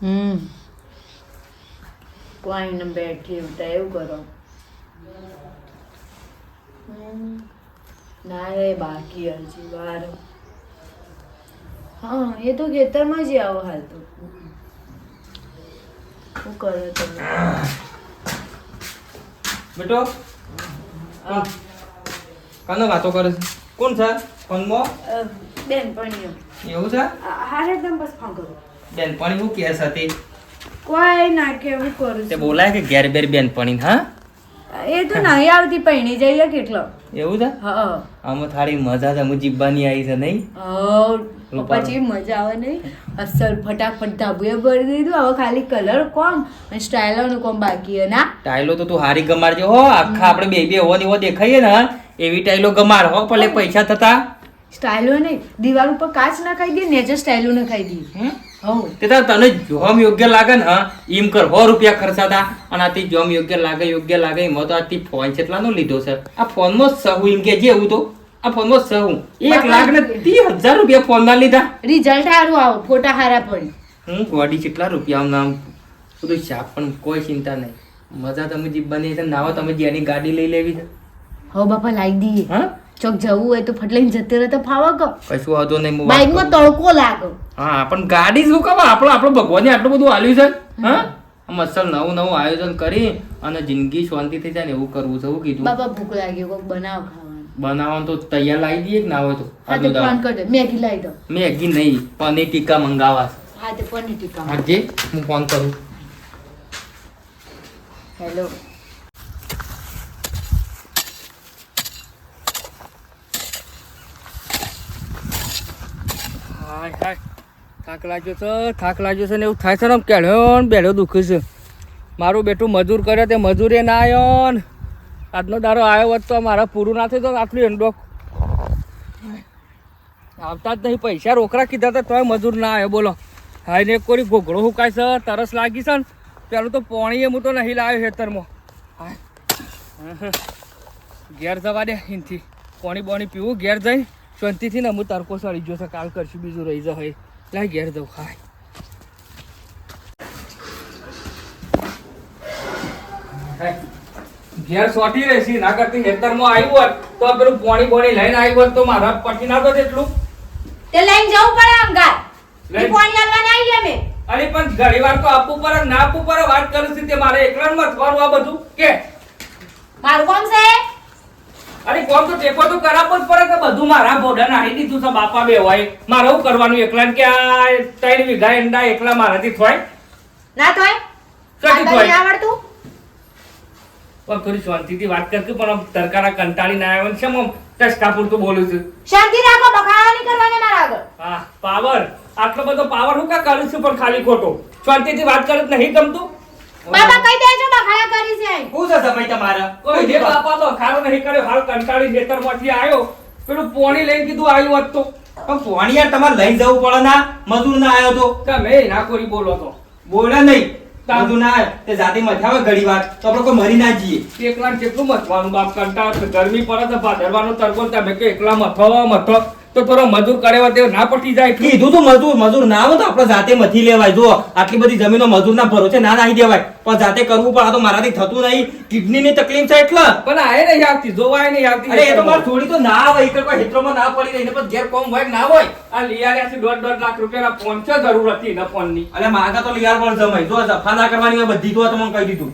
હમ. કોઈ ને બેઠી ઉતા એવું કરો. હમ. ના રે બાકી હજી વાર. હા એ તો ખેતરમાં જ આવો હાલ તો. શું કરો તમે? બેટો? કાનો વાતો કરે છે? કોણ છે? ફોનમાં? બેન પણ એવું. છે? હારે એકદમ બસ ફોન કરો. બેનપણી હું કે હતી? કોઈ ના કે હું કરું તે બોલાય કે ઘેર બેર બેનપણી હા? એ તો નહીં આવતી પૈણી જઈએ કેટલો. એવું છે? હા. આમાં થાળી મજા છે હું જીબ્બાની આવી છે નહીં? પછી મજા આવે નહીં. અસલ ફટાફટ ધાબુએ ભરી દીધું હવે ખાલી કલર કોમ અને સ્ટાઇલોનું કોમ બાકી હે ના? ટાઈલો તો તું હારી ગમાડજે. હો આખા આપણે બે બે એવો ને એવો દેખાઈએ ને એવી ટાઈલો ગમાડ હો ભલે પૈસા થતા. સ્ટાઇલો નહીં. દિવાલ ઉપર કાચ નખાઈ દે નેચર સ્ટાઇલો નખાઈ દે. હમ? તે તને જોમ યોગ્ય લાગે ને હા? એમ કર સો રૂપિયા ખર્ચાતા. અને આથી જોમ યોગ્ય લાગે યોગ્ય લાગે એમાં તો આથી ફોન કેટલાનો લીધો છે. આ ફોનમાં સહુ એમ કે જે એવું તો. આ ફોનમાં સહુ. એક લાખ ને ત્રીસ હજાર રૂપિયા ફોન ના લીધા. રિઝલ્ટ સારું આવો ફોટા હારા પડી. હું ગોડી કેટલા રૂપિયા નામ? બધું શાપ પણ કોઈ ચિંતા નહીં. મજા તમે જીવવાની છે નાવા તમે જેની ગાડી લઈ લેવી છે. હો બાપા લાવી દઈએ. હા? ચોક જવું હોય તો ફટલાઈને જતે રહે તો ફાવા કો કશું વાંધો નહીં હું વાત બાઇકમાં તડકો લાગો. હા પણ ગાડી શું કામ આપણો આપણો ભગવાને આટલું બધું આલ્યું છે? હા? મસલ નવું નવું આયોજન કરી અને જિંદગી શાંતિ થઈ જાય ને એવું કરવું છે એવું કીધું. બાબા ભૂખ લાગી કોક બનાવ ખાવાનું. બનાવવાનું તો તૈયાર લાવી દઈએ કે ના હોય તો? હા તો ફોન કરી મેગી લાવી દો. મેગી નહીં પનીર ટીકા મંગાવા હા તો પનીર ટીકા હાજી હું ફોન કરું. હેલો. હાય હાય થાક લાગ્યો છે ને એવું થાય છે ને આમ કેળ્યો ને બેડ્યો દુખે છે. મારું બેટું મજૂર કરે તે મજૂરે ના આવ્યો ને. આજનો દારો આવ્યો હોત તો મારા પૂરું ના થયું તો આટલું એંડો આવતા જ નહીં, પૈસા રોકડા કીધા હતા તોય મજૂર ના આવ્યો બોલો. હા ને કોઈ ઘોઘળો હુકાય છે, તરસ લાગી છે ને, પેલું તો પોણીએ હું તો નહીં લાવ્યો ખેતરમાં. હાય. ઘેર જવા દે અહીંથી. પોણી બોણી પીવું, ઘેર જઈ. શાંતિથી ને હું તડકો સળી ગયો છે કાલ કરશું બીજું રહી જાય લાય ઘેર જવું ખાય. ઘેર સોટી રહેશી ના કરતી ખેતરમાં આવ્યું હોત તો પેલું પોણી બોણી લઈને આવ્યું હોત તો મારા પછી ના તો એટલું. તે લઈને જવું પડે અંગાર. લઈને- પાણી આલવાને આવી ગયા મેં અરે પણ ઘણી વાર તો આપવું પર ના આપવું પર વાત કરું છું તે મારે એકલા મથવાનું આ બધું. કે? મારું કોમ છે? અરે કોમ તો ટેકો તો કરાવો જ પડે કે બધું મારા બોડા નાખી દીધું છે બાપા બે હોય. મારે શું કરવાનું એકલા કે આ ત્રણ વીઘા એંડા એકલા મારાથી થોય? ના થોય? કદી થોય નહીં આવડતું? પણ થોડી શાંતિથી વાત કરતી પણ આમ તરકારા કંટાળી ના આવ્યો છે મમ ટસ્કા પૂરતું બોલું છું. શાંતિ રાખો બખાડા નહીં કરવાના મારા આગળ. હા પાવર. આટલો બધો પાવર હું કા કરું છું પણ ખાલી ખોટો? શાંતિથી વાત કરે તો નહીં ગમતું? બાબા કઈ દેજો બખાડા કરી છે. હું છે સમય તમારા? કોઈ જે બાપા તો ખારો નહીં કર્યો હાલ કંટાળી ખેતરમાંથી આવ્યો પેલું પોણી લઈને કીધું આવ્યું હતું તો. પણ પોણી યાર તમારે લઈ જવું પડે ના? મજૂર ના આવ્યો તો? તમે ના કોઈ બોલો તો. બોલે નહીં. મજૂર ના આવ્યો તે જાતે મથાવે ઘડી વાર. તો આપણે કોઈ મરી ના જઈએ. એકલા કેટલું મથવાનું બાપ? કંટાળો ગરમી પડે તો ભાદરવાનો તરકો તમે કે એકલા મથો મથો તો તારો મજૂર કરેવા તે ના પટી જાય કીધું તો મજૂર મજૂર ના આવે તો આપણે જાતે મથી લેવાય. જો આટલી બધી જમીનો મજૂર ના ભરોસે ના નાખી દેવાય. પણ જાતે કરવું પણ આ તો મારાથી થતું નહીં. કિડની ની તકલીફ છે એટલે. પણ આ નહીં આવતી જોવાય નહીં આવતી. અરે એ તો મારે થોડી તો ના આવે એક કોઈ હેત્રોમાં ના પડી રહી પણ ઘેર કોમ હોય ના હોય? આ લિયાર છે દોઢ દોઢ લાખ રૂપિયાના ફોન છે જરૂર હતી ને ફોનની અરે માગા તો લિયાર પણ જમાય જો જફા ના કરવાની બધી. તો તમને કહી દીધું.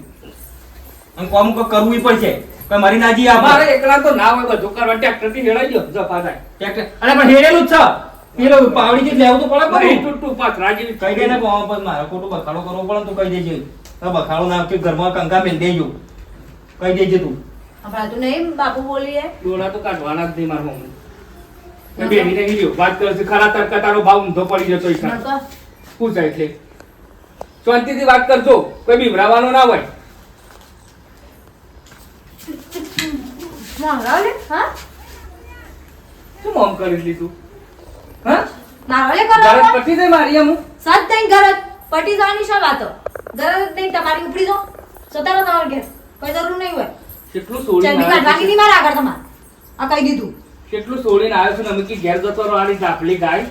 અને કોમ કરવું પડશે. કોઈ મરી ના જઈએ મારે એકલા તો ના હોય બધું કરવા. ટ્રેક્ટરથી હેડાઈ ગયો જો પાછા. ટ્રેક્ટર- અરે પણ હેડેલું જ છે. પેલો પાવડી જે લેવું તો પડે પણ ટૂટું પાછ રાજી કહી દે ને કોમ પર મારે ખોટું બખાડો કરવો પડે તું કહી દેજે. તો બખાડો ના કે ઘરમાં કંકા મેલ દેજો કહી દેજે તું. સંભળાતું નહીં બાપુ બોલીએ. ડોળા તો કાઢવાના જ નહીં મારા મમ્મી. મેં બેહીને હીર્યો. વાત કરે છે ખરા તડકા તારો ભાવ ઊંધો પડી જતો. નકો. પૂછાય એટલે. શાંતિથી વાત કરજો કોઈ બીવડાવવાનો ના હોય. મારો લે હા? શું મોમ કરી લીધું? હા? મારો લે ગરજ કરો પતી મારી આમ સત નહીં ગરજ પટી જવાની શું વાતો? ગરજ નહીં તમારી ઉપડી જો સતારો તમારે ઘેર. કોઈ જરૂર નહીં હોય. કેટલું સોળીને ચંદી કાઢવા આવ્યો મારા આગળ તમારે. આ કહી દીધું. કેટલું સોળીને આવ્યો છું ઘેર જતો રહો આની ઝાપલી ગાય.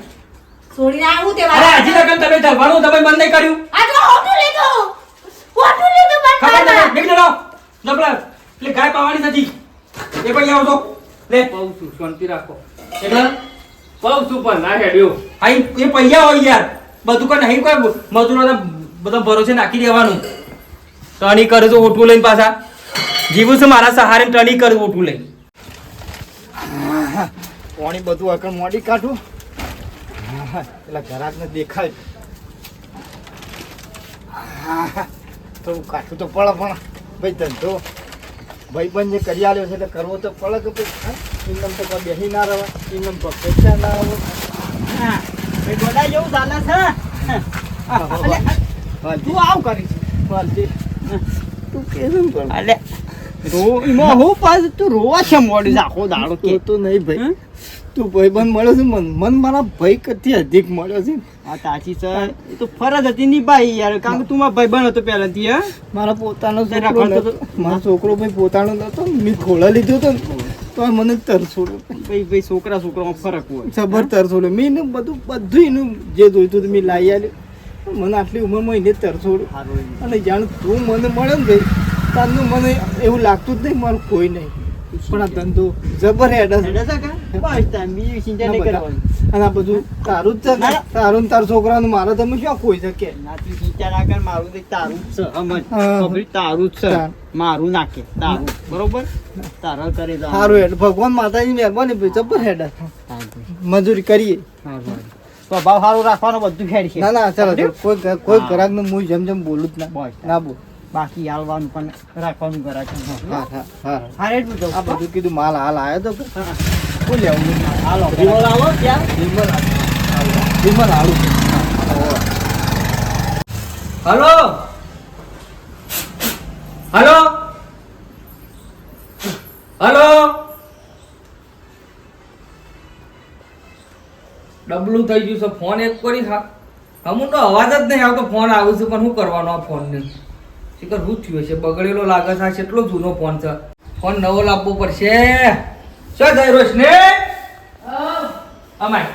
છોડીને આવ્યું તે અરે હજી તમે ધરવાનું તમે બંધ નહીં કર્યું. આ તો હોટું લીધું. હોટું લીધું બંધ ખબર કરવા. નથી જબરા એટલે ગાય પાવાની નથી. એ પછી તો લે. કહું છું શાંતિ રાખો. એટલે? કહું છું પણ ના હેડ્યો. આઈ એ પૈયા હોય યાર. બધું કોઈ નહીં કોઈ મજૂરોને બધા ભરોસે નાખી દેવાનું. ટણી કરે તો ઓટું લઈને પાછા. જીવું છે મારા સહારે ટણી કરે ઓટું લઈને. પાણી બધું આગળ મોડી કાઢું. પેલા ઘરાકને દેખાય. તો કાઢું તો પડે પણ. ભાઈ ધંધો. ભાઈ બંધ જે કરી આવ્યો છે એટલે કરવો તો પડે કે? એમનેમ તો કોઈ બેસી ના રહે એમનેમ તો પૈસા ના આવે. ભાઈ ગોડા જેવું ચાલે છે તું આવ કરીશ વાલજી તું કેવું પણ? અલે. રો એમાં હું. પાછું તું રોવા છે મોડી. આખો દાડો કે. તો તો નહીં ભાઈ? તું ભાઈબંધ મળ્યો છે મન મન મારા ભાઈ કથી અધિક મળ્યો છે. આ તાચી સર એ તો ફરજ હતી ની ભાઈ યાર કારણ કે તું મારા ભાઈ બન હતો પહેલાથી હા? મારા પોતાનો છોકરો મારો છોકરો ભાઈ પોતાનો નતો મેં ખોળા લીધો તો તો મને તરસોડો ભાઈ ભાઈ છોકરા છોકરામાં ફરક હોય. જબર તરસોડો મેં એને બધું બધું એનું જે જોઈતું હતું મેં લાવી આવ્યું મને આટલી ઉંમરમાં એને તરસોડો અને જાણ તું મને મળે ને ભાઈ તારનું મને એવું લાગતું જ નહીં મારું કોઈ નહીં. પણ આ ધંધો જબર હેડ હેડ હતા તાન બીજી ચિંતા નહીં કરવાની. અને આ બધું તારું જ છે તારું ને છોકરાનું મારે તમે શું કોઈ શકે? કે ચિંતા ના કર મારું તારું જ છે સમજ તારું જ છે. મારું નાખે તારું. બરોબર? તારા કરે સારું હેડ ભગવાન માતાજી મહેરબાની ભાઈ જબર હેડ. મજૂરી કરીએ. સ્વભાવ સારું રાખવાનો બધું ખેડ છે. ના ના ચાલો. કોઈ કોઈ. ગ્રાહકનું હું જેમ જેમ બોલું જ ના. ના બોલ. બાકી હાલવાનું પણ રાખવાનું ઘરે હા હા હા. હા બધું આ બધું કીધું માલ હાલ આવ્યો તો શું લેવું? હાલો. વિમલ આવો ત્યાં? વિમલ વિમલ હાલું. હલો. હલો. હલો. ડબલું થઈ ગયું છે. ફોન એક કરી હા. અમુક તો અવાજ જ નહીં આવતો. ફોન આવું છે પણ શું કરવાનો આ ફોન ને શીખર શું થયું છે બગડેલો લાગે છે આ કેટલો જૂનો ફોન છે. ફોન નવો લાવવો પડશે. શું થાય રોશને? અમાય.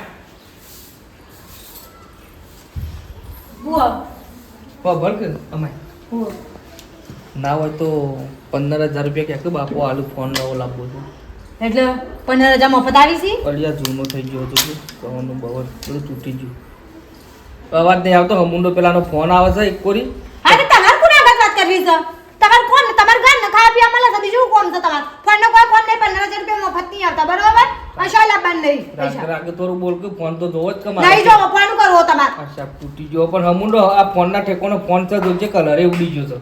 ખબર કે અમાય. ના હોય તો પંદર હજાર રૂપિયા ક્યાંક બાપુ આલુ ફોન નવો લાવવો છે. એટલે પંદર હજાર મફત આવી છે? અડિયા જૂનો થઈ ગયો હતો કવાનું બવર બધું તૂટી ગયું. અવાજ નહીં આવતો હમુંડો પેલાનો ફોન આવે છે એક કોરી હા તો તમારે કોને આગળ વાત કરવી છે તમારે કોણ તમારે ઘર ને ખાવા પીવા મળે છે બીજું કોણ છે તમારે ફોન નો કોઈ ફોન નહીં પંદર હજાર રૂપિયા મફત નહીં આવતા બરોબર આ શાલ રાગે પૈસા. થોડું બોલ કે ફોન તો જોવો જ કે નહીં જો ફોન કરવો તમારે. અચ્છા તૂટી ગયો પણ હમુંડો આ ફોનના ઠેકોનો ફોન છે જોજે કલરે ઉડી ગયો છે.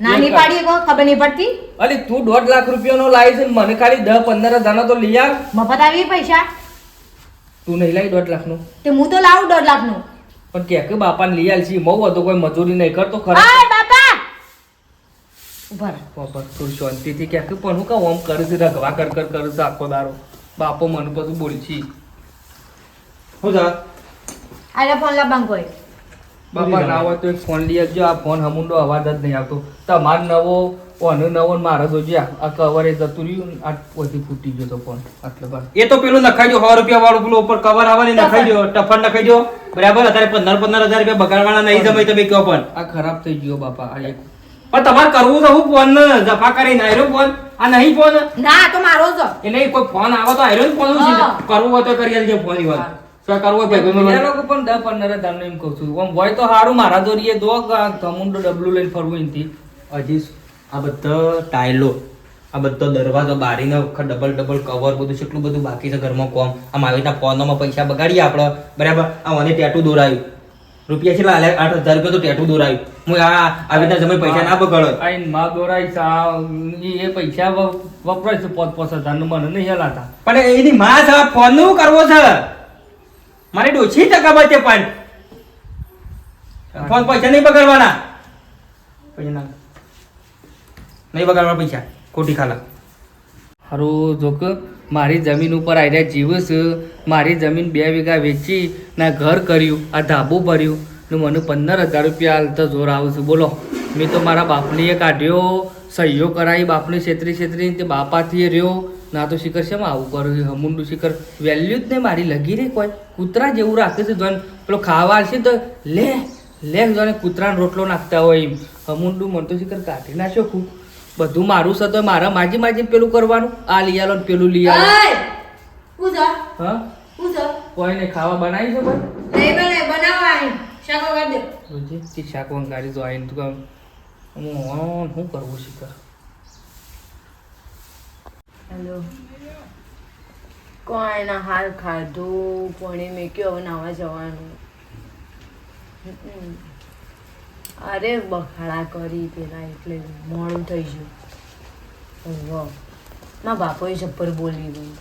નાની પાડી કોઈ ખબર નહીં પડતી? અલી તું દોઢ લાખ રૂપિયાનો લાવી છે મને ખાલી દસ પંદર હજારનો તો લઈ આવ. મફત આવી પૈસા? તું નહીં લાવી દોઢ લાખનું. તે હું તો લાવું દોઢ લાખનું પણ કે કે બાપાને લઈ આલ છી મઉ હતો કોઈ મજૂરી નહીં કરતો ખરા. આય બાપા! ઊભા રહો. બાપા થોડી શાંતિથી કે કે પણ હું કહું આમ કરે છે રગવા કર કર કરે છે આખો દારો બાપો મને બધું બોલી છી. શું છે આલે ફોન લાબાંગ કોઈ બાપા ના હોય તો એક ફોન લઈ આવજો. આ ફોન હમુંડો અવાજ જ નહીં આવતો. તમાર નવો ઓનો નવો મારો તો જોજે આ કવર એ જતું રહ્યું આ પછી ફૂટી ગયો તો ફોન આટલે બસ એ તો પેલું નખાઈ દો સો રૂપિયા વાળું પેલું ઉપર કવર આવે ને નખાઈ દો ટફન નખાઈ દો બરાબર? અત્યારે પંદર પંદર હજાર રૂપિયા બગાડવાના નહીં જમાય તમે કહો પણ. આ ખરાબ થઈ ગયો બાપા આ એક પણ તમારે કરવું તો હું ફોન ને જફા કરીને આવ્યો ફોન આ નહીં ફોન ના તો મારો જ. એટલે કોઈ ફોન આવે તો આયરો ફોન કરવું હોય તો કરી આલજે ફોન ઈ વાત. શું ભાઈ બીજા લોકો પણ દસ પંદર હજારનું એમ કહું છું. આમ હોય તો સારું મારા દોરીએ દો ડબલું લઈને ફરવું એનથી હજી આ બધા ટાઇલો આ બધો દરવાજો બારીને વખત ડબલ ડબલ કવર બધું કેટલું બધું બાકી છે ઘરમાં કોમ. આમ આવી રીતના ફોનમાં પૈસા બગાડીએ આપણે બરાબર? આ મને ટેટુ દોરાયું. રૂપિયા કેટલા આલે આઠ હજાર રૂપિયા તો ટેટુ દોરાયું. હું આ આવી રીતના સમય પૈસા ના બગાડો. આઈને માં દોરાઈ સા એ પૈસા વપરાય છે પાંચ પાંચ હજારનું મને નહીં હલાતા. પણ એની માં છે ફોનનું કરવો છે? મારે ડોછી ટકા બચે છે પણ. ફોન પૈસા નહીં બગાડવાના. પૈસા ના. નહીં બગાડવાના પૈસા. ખોટી ખાલા. હારું જો કે મારી જમીન ઉપર આવીને જીવું છું મારી જમીન બે વીઘા વેચી ના ઘર કર્યું, આ ધાબું ભર્યું ને મને પંદર હજાર રૂપિયા હાલતા જોર આવે છે. બોલો, મેં તો મારા બાપનીએ કાઢ્યો, સહીઓ કરાવી, બાપની છેતરી છેતરી તે બાપાથી રહ્યો. ના તો શિખર શેમ આવું કર્યું હમુંડું શિખર વેલ્યુ જ નહીં મારી લગી રહી કોઈ. કૂતરા જેવું રાખે છે જોન. પેલો ખાવા આવશે તો લે લે જોને કૂતરાનો રોટલો નાખતા હોય એમ. હમુંડું મને તો શિખર કાઢી નાખ્યો ખૂબ. બધું મારું છે તો મારા માજી માજી પેલું કરવાનું? આ લઈ આલો પેલું લઈ આલો. હું છે? હા? હું છે? કોઈને ખાવા બનાવી છે ભાઈ? નહીં બને, બનાવવા આઈ શાક વગાડ દે. જોજે કે શાક વંગારી જો તું કામ હું હું કરવું શિખર? હેલો. કોઈ ના હાલ ખાધું કોણે મેં હવે નાવા જવાનું. અરે બખાડા કરી પેલા એટલે મોડું થઈ ગયું. ઓહો. મારા બાપોએ જબ્બર બોલી ગયું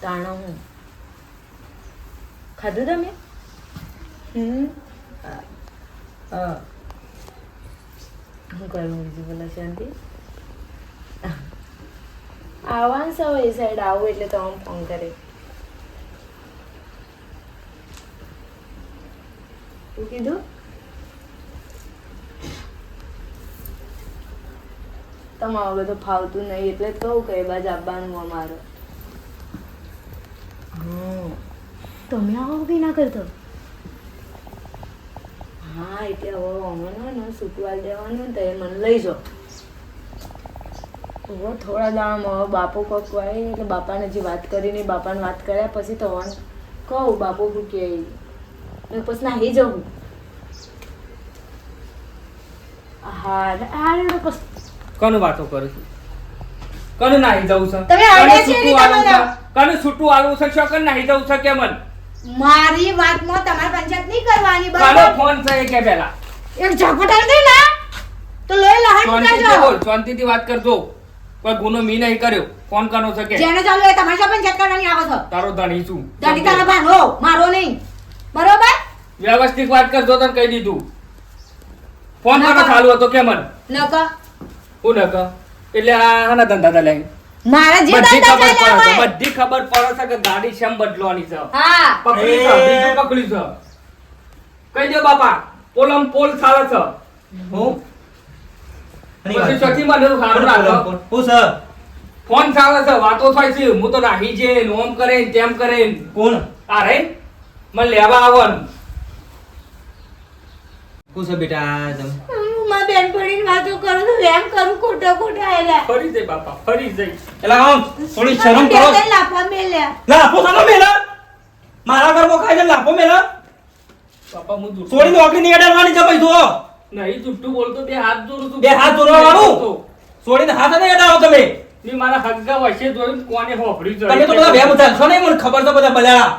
તાણો હું. ખાધું તમે? હમ. હું હા બીજું બોલા શાંતિ? આવવાનું હવે એ સાઈડ આવું એટલે તો આમ ફોન કરે. શું કીધું? તમારું બધું ફાવતું નહીં એટલે કહું કે એ બાજુ આવવાનું અમારે. તમે આવો બી ના કરતો? હા એટલે હવે આવવાનું ને સૂકવાલ દેવાનું તો એ મને લઈ જાઓ. હવે થોડા દાડામાં હવે બાપુ કોક હોય એટલે બાપાને જે વાત કરીને બાપાને વાત કર્યા પછી તો કહું બાપુ શું કહે ઈ. પછી નાહી જવું હા હા રેડો પછી કોનું વાતો કરું છું. કોનું નાહી જવું છે. તમે કોનું છે રીતે આલવું છે? છૂટું આવું છે શોકન નાહી જવું છે કે મન? મારી વાતમાં તમારે પંચાયત નહીં કરવાની કાનો બરાબર ફોન છે કે પેલા એક ઝપટાર દે ના તો લોહી લહણ શાંતિથી કરજો બોલ શાંતિથી વાત કરજો. કોઈ ગુનો મી નહીં કર્યો. ફોન કરનો છે કે? જેને ચાલુ એ તમારે શા પંચાયત કરવાની આવે છે. તારો ધણી છું. ધણી તારા ભાનો મારો નહીં. બરોબર? વ્યવસ્થિત વાત કરજો તને કહી દીધું. ફોન ના ચાલુ હતો કે મન? નકર હું એટલે આ હાના ધંધા ચાલે મારા જે ધંધા ચાલ્યા હોય. બધી ખબર પડે છે કે ગાડી શેમ બદલવાની છે. હા. પકડી છે બીજું પકડી છે. કહી દો બાપા પોલમ પોલ ચાલે છે. હું? પછી સખી મને સારું રાખો. હું સર ફોન ચાલે છે વાતો થાય છે. હું તો રાહી છે ને ઓમ કરે ને તેમ કરે ને. કોણ? આ રે? મને લેવા આવન હું છે બેટા તમ? હું મારી બેનપણીની વાતો એમ કરું ખોટો ખોટો એલા ફરી જઈ બાપા ફરી જઈ એલા આમ થોડી શરમ કરો. લાફા મેલ્યા. લાફો સાનો મેલા. મારા ઘર મો છે લાફો મેલા. બાપા હું દૂર થોડી નોકરી ની અડાડવાની છે જો નહીં જુઠ્ઠું બોલતો બે હાથ જોડું તું. બે હાથ જોડવા વાળું? છોડીને હાથ નહીં અડાવો તમે. ની મારા હગ્ગા વચ્ચે જોઈને કોને હોભળી જાય તમે તો બધા બે બધા છો નહીં મને ખબર છે બધા બલ્યા.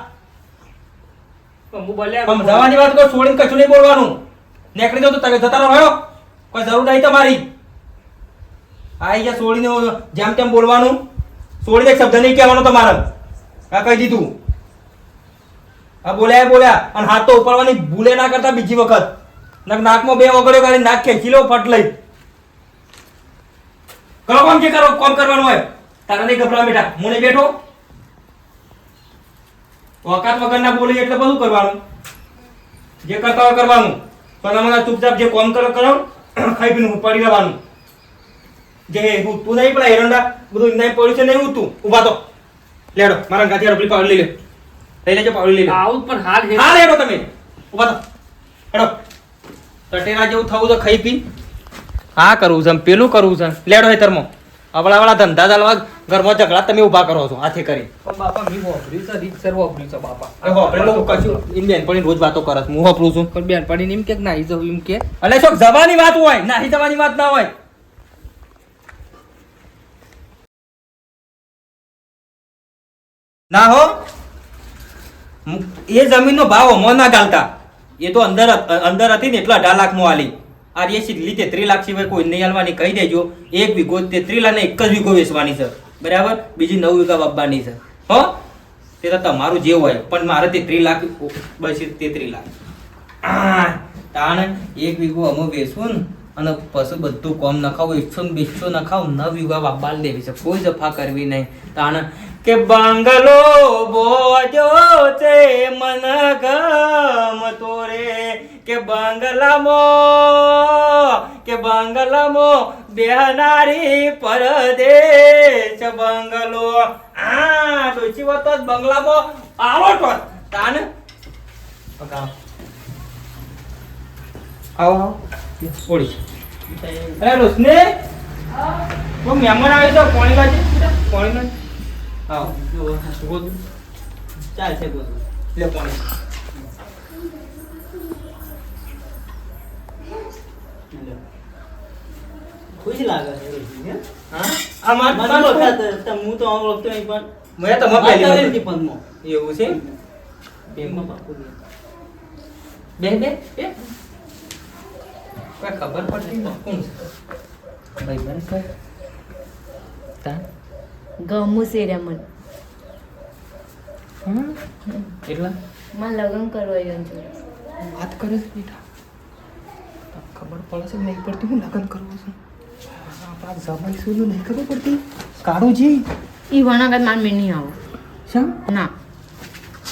હું બોલ્યા સમજાવવાની વાત કરો છોડીને કશું નહીં બોલવાનું. નીકળી જાવ તો તમે જતા રહ્યો કોઈ જરૂર નહીં તમારી. આઈ ગયા છોડીને જેમ તેમ બોલવાનું. છોડીને એક શબ્દ નહીં કહેવાનો તમારે. આ કહી દીધું. આ બોલ્યા બોલ્યા. અને હાથ તો ઉપાડવાની ભૂલે ના કરતા બીજી વખત. નાક નાકમાં બે વગડ્યો કાઢી નાક ખેંચી લો, ફટ લઈ. કરો કોમ કે કરો, કોમ કરવાનું હોય. તારા નહીં ગભરા બેટા. હું નહીં બેઠો. વખત વગર ના બોલી એટલે બધું કરવાનું. જે કરતા હોય કરવાનું. પણ અમારા ચૂપચાપ જે કોમ કરો કરો, ખાઈ પીને પડી રહેવાનું જે હું તું નહીં પેલા એરંડા બધું નહીં પડ્યું છે નહીં હું તું. ઊભા તો. લેડો મારા ગાથી રોટલી પાવડી લઈ લે. લઈ લેજો પાવડી લઈ લે. આવું પણ હાલ હે. હા લેડો તમે. ઊભા તો. હેડો. તટેરા જેવું થવું તો ખાઈ પી. હા કરવું છે પેલું કરવું છે લેડો હેતરમાં અવળા વાળા ધંધા ચાલવા ઘરમાં ઝઘડા તમે ઊભા કરો છો હાથે કરી. પણ બાપા મી હોભળી છે રીતસર હોભળી છે બાપા. અરે હોભળેલું હું કશું ઈન બેનપણી રોજ વાતો કરે છે. હું હોપરું છું. પણ બેનપણી એમ કે નાહી જવું એમ કે. અલે શું જવાની વાત હોય ના જવાની વાત ના હોય. ના હો. એ જમીનનો ભાવ અમો ના ગાલતા. એ તો અંદર અંદર હતી ને એટલે અઢાર લાખમાં આલી આ એ સીધી લીધે ત્રી લાખ સિવાય કોઈ નહીં હાલવાની કહી દેજો. એક વીઘો તે લાખ ને એક જ વીઘો વેચવાની છે. બરાબર? બીજી નવ વીઘા વાપવાની છે. હો? તે તો તમારું જે હોય. પણ મારે તે ત્રી લાખ બસ તેત્રીસ લાખ. આ, તાણ એક વીઘો અમે વેચવું ને અને પછી બધું કોમ નખાવું એકસો ને બેસો નખાવું નવ વીઘા વાપવા દેવી છે. કોઈ જફા કરવી નહીં. તાણ કે બંગલો બોજો છે મન ગામ તોરે. કે બંગલામો કે બંગલામો બેહનારી પરદેશ બંગલો. આ ડોચી વતો બંગલામો? આવો તો. તાન. આવો ઓળી. અરે રોશને મહેમાન આવે તો કોણી લાજે કોણી લાજે આવો ગોદ ચાલશે બોલો. લે પાણી. ખુશ લાગે છે હે? હા? આ માર હું તો આમ ઓળખતો નહીં પણ મેં તમારે પહેલી પદમાં. એવું છે? બેંકમાં પાકું. બે બે બે. કોઈ ખબર પડતી કોણ છે? ભાઈ બન છે તા ગમું છે રે મને. હમ? એટલા? મારે લગ્ન કરવા આવ્યો છું વાત કરે છે બેટા. ખબર પડે છે નહીં પડતી હું લગ્ન કરવું છું. આપણા જમાઈ સુધી નહીં ખબર પડતી. કાળુજી ઈ વણાગત માર મેં નહીં આવો. શા? ના.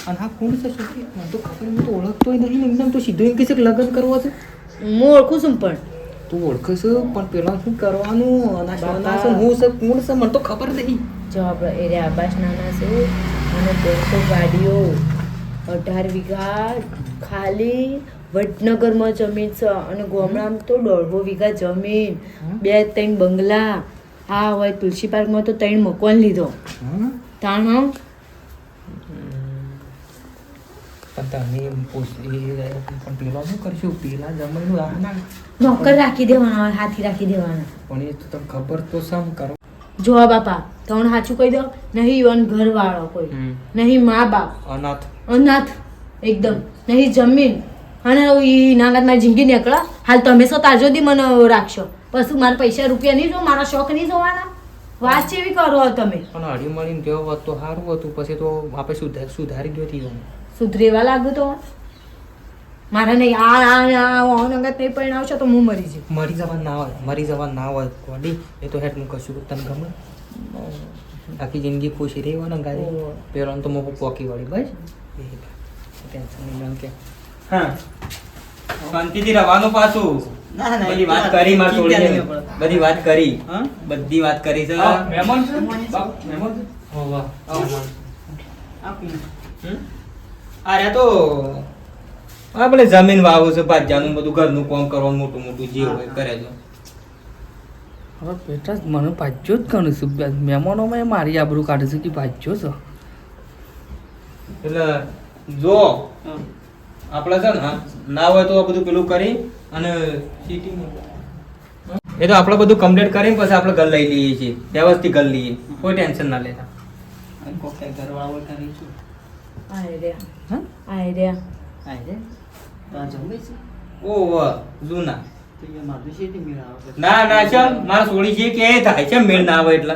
અને આ કોણ છે છોકરી? મને તો ખબર હું તો ઓળખતોય નહીં એકદમ તો સીધું એમ કહે છે લગ્ન કરવો છે. હું ઓળખું છું પણ. તું ઓળખે છે પણ પેલા શું કરવાનું અને શાના છે હું છે કોણ છે મને તો ખબર નહીં જવાબ એ રે આબાસ નાના છે અને દોઢસો ગાડીઓ અઢાર વીઘા ખાલી વડનગરમાં જમીન છે અને ગામડામાં તો દોઢો વીઘા જમીન બે ત્રણ બંગલા આ હોય તુલસી પાર્કમાં તો ત્રણ મકવાન લીધો તાણ પણ તમે પણ પેલા શું કરશું? પેલા જમાઈનું આ ના. નોકર રાખી દેવાના હાથી રાખી દેવાના. પણ એ તો તમને ખબર તો સમ કરો. જો બાપા તમને સાચું કહી દો નહીં યુવાન ઘરવાળો કોઈ. નહીં મા બાપ. અનાથ. અનાથ. એકદમ. નહીં જમીન. અને એ મારી જિંદગી નીકળા. હાલ તમે સો તાજો દી મને રાખશો. પછી મારા પૈસા રૂપિયા નહીં જો મારા શોખ નહીં જોવાના? વાત એવી કરો તમે. પણ હળી મળીને ગયો હોત તો સારું હતું. પછી તો આપણે સુધારી ગયો હતી સુધરેવા લાગુ તો? મારા નહીં આ આ આ ઓન અંગત નહીં પરિણાવશો તો હું મરી જઈશ મરી જવા ના હોય મરી જવા ના હોય કોડી એ તો હેઠ હું કશું તને ગમે? આખી જિંદગી ખુશી રહેવાના ગાડી ઓહો. પેલો તો મોકો પોકી વળી બસ. ટેન્શન નહીં કે. હા. શાંતિથી રવાનું પાછું. ના, ના, બધી વાત કરી માર થોડી બધી વાત કરી. હા? બધી વાત કરી છે. મહેમાન છે? મહેમાન છે? વાહ. આ કોણ? હમ? આ રહ્યા તો આપણે જમીન વાવો છે ભાજ્યાનું બધું ઘરનું કામ કરવાનું મોટું મોટું જે હોય કરે છે. હવે બેટા મને ભાજ્યો જ ગણું છું. મહેમાનોમાં એ મારી આબરું કાઢે છે કે ભાજ્યો છો? એટલે જો આપણે છે ને ના હોય તો આ બધું પેલું કરી અને સિટીમાં એ તો આપણે બધું કમ્પ્લીટ કરીને પછી આપણે ઘર લઈ લઈએ છીએ. વ્યવસ્થિત ઘર લઈએ. કોઈ ટેન્શન ના લેતા. ઘરવાળા હોય કાંઈ નહીં શું? આય રે. હા? આય રે આ છે? તો જમે છે? જૂના પછી. ના ના ચલ મારા સોળી છે કે થાય છે મેળ ના આવે એટલે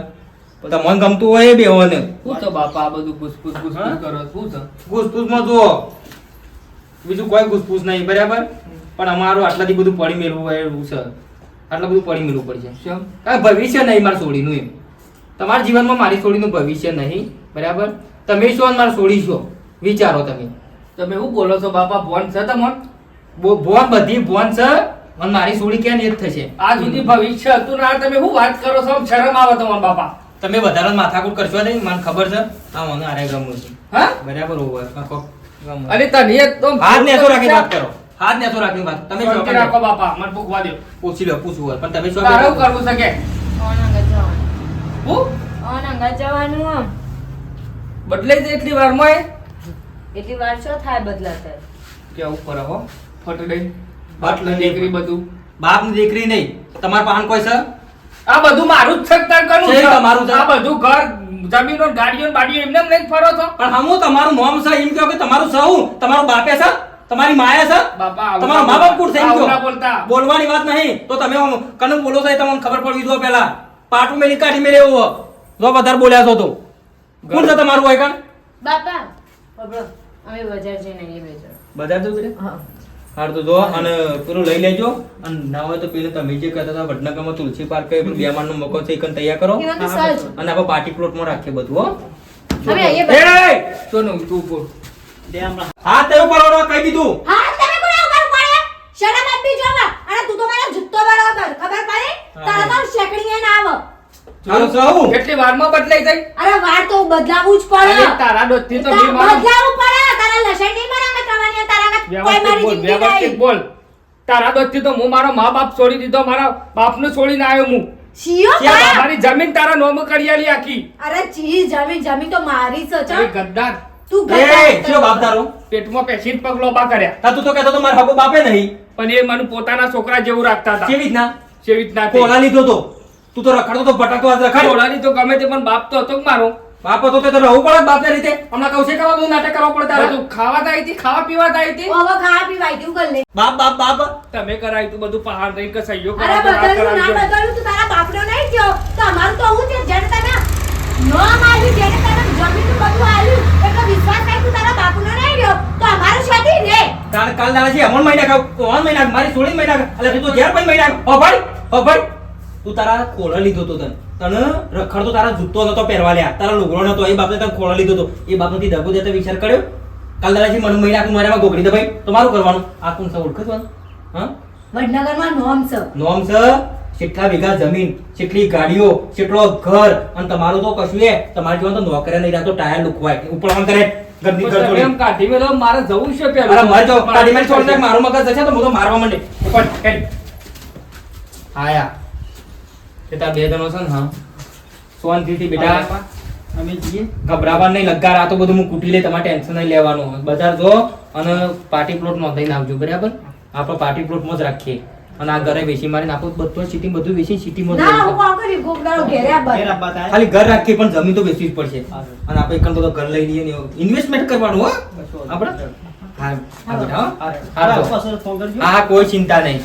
તમને ગમતું હોય એ બેહોને શું છે બાપા આ બધું ઘૂસપૂસ હા? ઘૂસપૂસ કરો શું છે ઘૂસપૂસમાં જુઓ બીજું કોઈ ઘૂસપૂસ નહીં બરાબર પણ અમારું આટલાથી બધું પડી મેળવું હોય એવું છે આટલું બધું પડી મેળવું પડશે શેમ? ભવિષ્ય નહીં મારા સોળીનું એમ તમારા જીવનમાં મારી સોળીનું ભવિષ્ય નહીં બરાબર તમે છો અને મારા સોડી છો વિચારો તમે. તમે શું બોલો છો બાપા ભોન છે તમોન? ભોન બધી ભોન છે અને મારી સોડી ક્યાં ને જ થશે? આ સુધી ભવિષ્ય હતું ના તમે શું વાત કરો છો? શરમ આવે તમારા બાપા. તમે વધારે માથાકૂટ કરશો નહીં મને ખબર છે. હા મને આરે ગમું છું. હા? બરાબર હોવે અરે તને એક તો હાથ નેસો રાખી વાત કરો. હાથ નેસો રાખી વાત તમે શું શાંતિ રાખો બાપા મને પૂછવા દો પૂછી લો પૂછવું હોય પણ તમે શું તારે કરવું શકે ઓનંગ જવાનું. હું? ઓનંગ જવાનું બદલે જ એટલી વારમાં એ? એટલી વાર શું થાય બદલાતા. કે ઉપર હો. ફટ દઈ. ફટ બાટલા દીકરી બધું. બાપની દીકરી નહીં. તમાર પાહન કોઈ સર આ બધું મારું જ છે તાર કનું છે તમારું છે. આ બધું ઘર જમીનો ગાડીઓ બાડીઓ એમને લઈને ફરો છો? પણ હમું તમારું મોમ છે એમ કહો કે તમારું સહુ તમારું બાપે છે? તમારી માયા છે? તમારો મા બાપ કહો? ના બોલતા. બોલવાની વાત નહીં. તો તમે કનુ બોલો છો તમને ખબર પડવી જો પહેલા. પાટું મેલી કાઢી મેલે એવું જો વધારે બોલ્યા છો તો. કોણ છે તમારું હોય કાન બાપા. અમે બજાર જઈને આવીએ બે જણ બધા તો હા. હાર તો જો અને પેલું લઈ લેજો. અને ના હોય તો પેલું તમે જે કહેતા હતા વડનગરમાં તુલસી પાર્ક પેલું બે માળનું મકાન છે એકન તૈયાર કરો. એ. અને આપણે પાર્ટી પ્લોટમાં રાખીએ બધું હો. હવે બે એ! સોનું તું બોલ તે હમણાં હાથ તેવું પડવાનો કહી દીધું. હા તમે કોને ઉપર પડે? શરમ આપી જોવા અને તું તો મારો જુત્તો બરાબર ખબર પડે? તારા તો શેકડી ના આવ. ચાલો સૌ એટલી વારમાં બદલાઈ જાય અરે વાર તો બદલાવું જ પડે. તારા ડોથી તો બદલાવું પડે. તારા લસણ નહીં મરાંગે થવાની તારા કોઈ મારી બોલ જિંદગી વ્યવસ્થિત નહીં. બોલ. તારા બચ્ચી તો હું મારો મા બાપ છોડી દીધો મારા બાપને છોડીને આવ્યો હું. શિયો ત્યાં બા? મારી જમીન તારા નોમ કરિયાલી આખી? અરે ચી જમીન જમીન તો મારી છે એ ચા ગદ્દાર. તું એ ગધા ચિયો બાપ તારો. પેટમાં પેશીન પગ લોબા કર્યા. તા તું તો કહેતો તો મારા હગો બાપે નહીં. પણ એ મને પોતાના છોકરા જેવું રાખતા હતા. કેવી રીતના? કેવી રીતના તે. કોલા લીધો તો? તું તો રખડતો તો ભટકતો આજ રખડ છોડાની તો ગમે તે પણ બાપ તો હતો જ મારો. બાપ તો તે તો રહવું પડે બાપને રીતે. હમણાં કહું છે કે બધું નાટક કરવા પડે તારે. તું ખાવા જાય હતી ખાવા પીવા જાય હતી હવે ખાવા પીવાય તું કર લે. બાપ બાપ બાપ. તમે કરાય તું બધું પહાડ રહી કે સહયોગ અરે કરાવજો, ના. બદલવું તું તારા બાપનો નહીં થયો. તો અમારું તો હું છે જેને તને નો આવ્યું જેને તને જમીનનું બધું આલ્યું. એટલે વિશ્વાસ થાય તું તારા બાપનો નહીં રહ્યો. તો અમારું શાદી રે. તાર કાલ દાડા છે મહિના ખાવ કોણ મહિના મારી સોળી મહિના એટલે તું તો ઘેર પણ મહિના ખાવ. હો ભાઈ હો ભાઈ. તું તારા કોળા લીધો તો તને. તને રખડતો તારા જૂતો નતો પહેરવા લ્યા તારા લુગડો નતો એ બાપને તને ખોળા લીધો હતો એ બાપથી દગો દેતા વિચાર કર્યો? કાલ દાદાજી મન મહિના આખું મારામાં ગોગડી દે ભાઈ તો મારું કરવાનું? આ કોણ છે? ઓળખવાનું? હા? વડનગરમાં નોમ છે. નોમ છે કેટલા વીઘા જમીન કેટલી ગાડીઓ કેટલો ઘર? અને તમારું તો કશું એ. તમારી જેવા તો નોકરી નહીં રહેતો ટાયર લુકવાય ઉપર પણ કરે. ગંદી ઘર છોડી એમ કાઢી મેલો મારે જવું છે પેલું. અરે મર જાઓ કાઢી મેલ છોડ દે મારું મગજ જશે તો હું તો મારવા માંડે. આયા. તે તાર બે જણો છે ને હા. શાંતિથી બેટા અમે જઈએ. ગભરાવા નહીં લગાર આ તો બધું હું કૂટી લે તમારે ટેન્શન નહીં લેવાનું. બજાર જો અને પાર્ટી પ્લોટ નોંધાઈને આવજો બરાબર? આપણે પાર્ટી પ્લોટમાં જ રાખીએ. અને આ ઘરે વેચી મારી નાખો બધું સિટી બધું વેચી સિટીમાં. ખાલી ઘર રાખીએ પણ જમીન તો વેચવી જ પડશે. અને આપણે એકણ તો ઘર લઈ લઈએ ને ઇન્વેસ્ટમેન્ટ કરવાનું હો. આપણે? હા. હા કોઈ ચિંતા નહીં.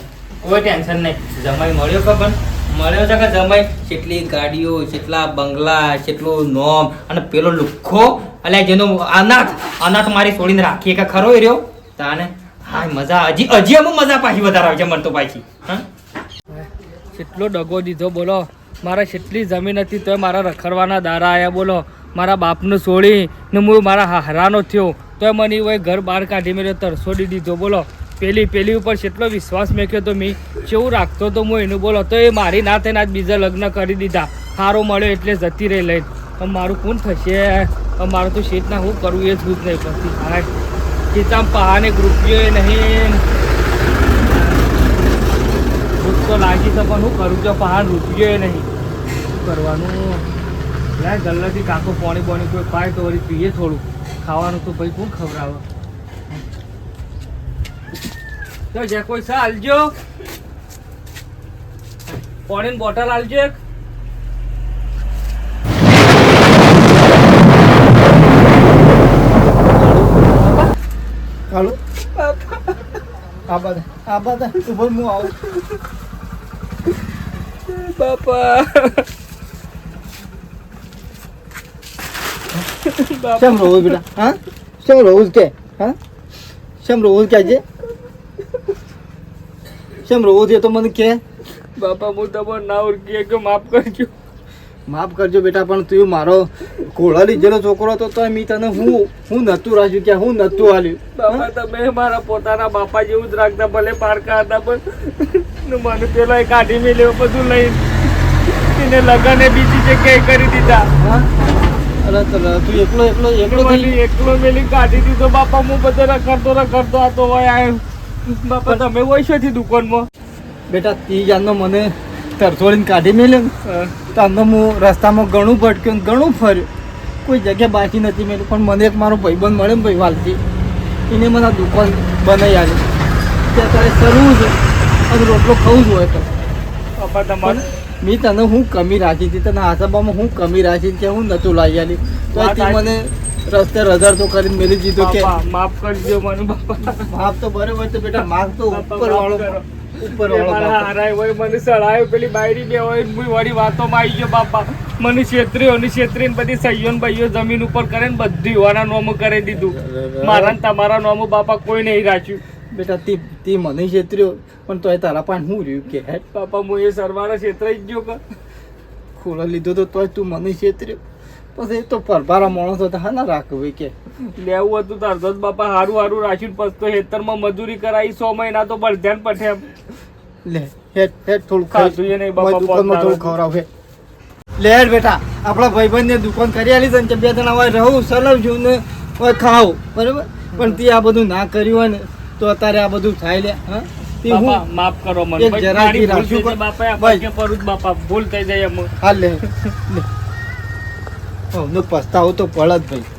કોઈ ટેન્શન નહીં. જમાઈ મળ્યો ખબર? મળ્યો છે કે જમાઈ? કેટલી ગાડીઓ કેટલા બંગલા કેટલું નોમ અને પેલો લુખ્ખો. એટલે જેનો અનાથ અનાથ મારી છોડીને રાખીએ કે ખરો એ રહ્યો? તાને? હા મજા હજી હજી અમુક મજા પાછી વધારે આવે છે મને તો પાછી. હા? કેટલો ડગો દીધો, બોલો. મારા કેટલી જમીન હતી, તોય મારા રખડવાના દારા આવ્યા બોલો. મારા બાપને છોડી ને હું મારા હારાનો થયો. તોય મને એ ઘર બહાર કાઢી મેળ્યો તરસોડી દીધો, બોલો. પેલી પેલી ઉપર કેટલો વિશ્વાસ મેક્યો તો મેં? કેવું રાખતો તો હું એનું બોલો? તો એ મારી ના થઈને આજ બીજા લગ્ન કરી દીધા. સારો મળ્યો એટલે જતી રહી લઈ મારું કોણ થશે? મારું તો શેતના શું કરવું એ જ નહીં પડતી હાય. ચિતામ પહાને રૂપિયો નહીં. ભૂખ તો લાગી તો પણ હું કરું છું પહાડ રૂપિયો એ નહીં. શું કરવાનું? યાર, ગલ્લાથી કાકો પાણી બોણી કોઈ પાય તો વળી પીએ થોડું. ખાવાનું તો ભાઈ કોણ ખવડાવે? તો જે કોઈ સા આલજો. પાણીની બોટલ આલજો એક. હાલો. આબા દે આબા દે તું બોલ હું આવું. બાપા. કેમ રોવું બેટા? હા? શેમ રોવું કે? હા? શેમ રોવું કે છે શેમ રોવું છે તો મને કે? બાપા હું તમને ના ઓળખી કે માફ કરજો. માફ કરજો બેટા પણ તું મારો ઘોડા લીધેલો છોકરો હતો તો મી તને હું હું નતું રાખ્યું કે હું નતું હાલ્યું. બાપા તમે મારા પોતાના બાપા જેવું જ રાખતા ભલે પારકા હતા પણ ને મને પેલો એ કાઢી મેલ્યો બધું લઈ એને લગન એ બીજી જગ્યાએ કરી દીધા. અરે તું એકલો એકલો એકલો એકલો મેલી કાઢી દીધો બાપા હું બધે રખડતો રખડતો હતો હોય આવ્યો બાપા તમે હોય છો દુકાનમાં? બેટા તી જાનનો મને તરછોડીને કાઢી મેલ્યો ને. હા. તમને હું રસ્તામાં ઘણું ભટક્યો ઘણું ફર્યો. કોઈ જગ્યા બાકી નથી મેળ્યું પણ મને એક મારો ભાઈબંધ મળ્યો ને ભાઈ વાલજી એને મને આ દુકાન બનાવી આવી ત્યાં તારે સરવું છે. અને રોટલો ખાવું જ હોય તો. બાપા તમારે? મેં તને હું કમી રાખી હતી? તને આસાબામાં હું કમી રાખી કે હું નતું લાવી આવી તો મને રસ્તે હજાર તો કરીને મેલી દીધો કે માફ માફ કરજો મને બાપા. માફ તો બરોબર છે બેટા માફ તો ઉપર વાળો ઉપર વાળો મારા બાપ. હોય મને સળાયો પેલી બાયડી બે હોય હું વળી વાતોમાં આવી ગયો બાપા. મને છેતર્યો ને છેતરીને બધી સહીઓ ને જમીન ઉપર કરે ને બધી યુવાના નોમો કરી દીધું. મારા ને તમારા નોમો બાપા કોઈ નહીં રાખ્યું. બેટા તી તી મને છેતર્યો પણ તોય તારા પાસે હું રહ્યું કે? બાપા હું એ સરવાના છેતરાઈ જ ગયો કે? ખોલો લીધો તો તોય તું મને છેતર્યો પછી તો પરભારા માણસ હતા હા ના રાખવે કે. લેવું હતું તો અડધો બાપા હારું હારું રાખ્યું પછી તો હેતરમાં મજૂરી કરાવી સો મહિના તો બળધ્યાન પઠે એમ. લે હેડ હેડ થોડું ખાધું એ નહીં બાપા, દુકાનમાં થોડું ખવડાવે લે હેડ બેટા આપણા ભાઈબંધને દુકાન કરી આલી છે ને બે જણા હોય રહું સલવજો ને હોય ખાવ બરાબર? પણ તે આ બધું ના કર્યું હોય ને તો અત્યારે આ બધું થાય લે હા? તે માફ કરો મને. જરા બાપા ભૂલ થઈ જાય એમ. હાલ લે. પસ્તાવો તો પડે જ ભાઈ.